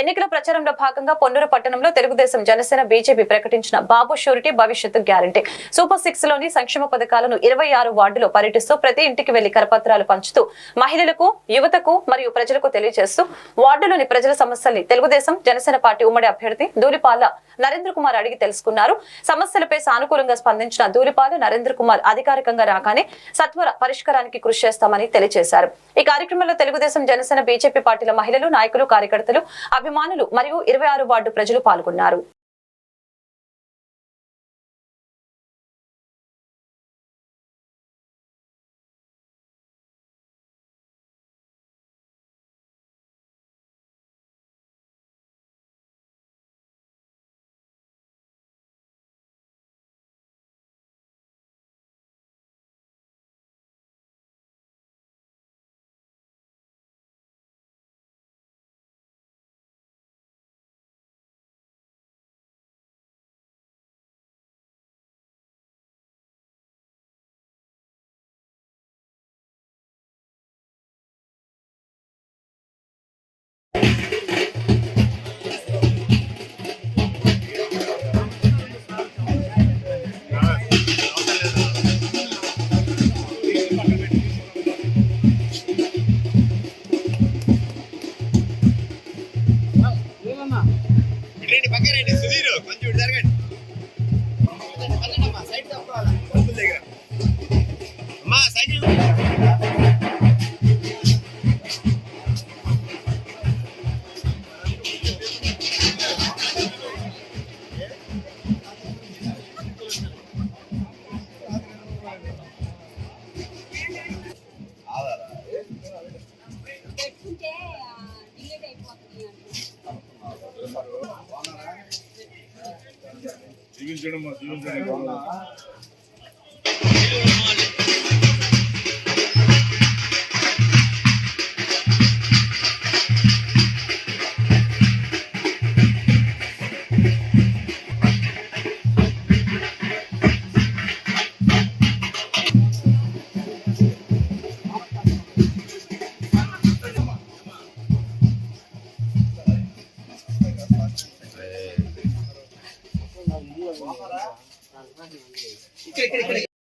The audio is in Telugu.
ఎన్నికల ప్రచారంలో భాగంగా పొన్నూరు పట్టణంలో తెలుగుదేశం జనసేన బీజేపీ ప్రకటించిన బాబు షూరిటీ భవిష్యత్తు గ్యారంటీ. సూపర్ సిక్స్లోని సంక్షేమ పథకాలను ఇరవై ఆరు వార్డులో పర్యటిస్తూ ప్రతి ఇంటికి వెళ్ళి కరపత్రాలు పంచుతూ మహిళలకు యువతకు మరియు ప్రజలకు తెలియజేస్తూ వార్డులోని ప్రజల సమస్యల్ని తెలుగుదేశం జనసేన పార్టీ ఉమ్మడి అభ్యర్థి దూలిపాల నరేంద్ర కుమార్ అడిగి తెలుసుకున్నారు. సమస్యలపై సానుకూలంగా స్పందించిన దూలిపాల నరేంద్ర కుమార్ అధికారికంగా రాగానే సత్వర పరిష్కారానికి కృషి చేస్తామని తెలియజేశారు. ఈ కార్యక్రమంలో తెలుగుదేశం జనసేన బీజేపీ పార్టీల మహిళలు నాయకులు కార్యకర్తలు అభిమానులు మరియు ఇరవై ఆరు వార్డు ప్రజలు పాల్గొన్నారు. రండి పక్కన రండి సుధీర్ కొంచెం ఇటు జరగండి. సైడ్ తప్పుకోవాలి. పంతుల దగ్గర. అమ్మా సైకిల్. జీవించడం జీవించడం ఇక్కడ ఇక్కడ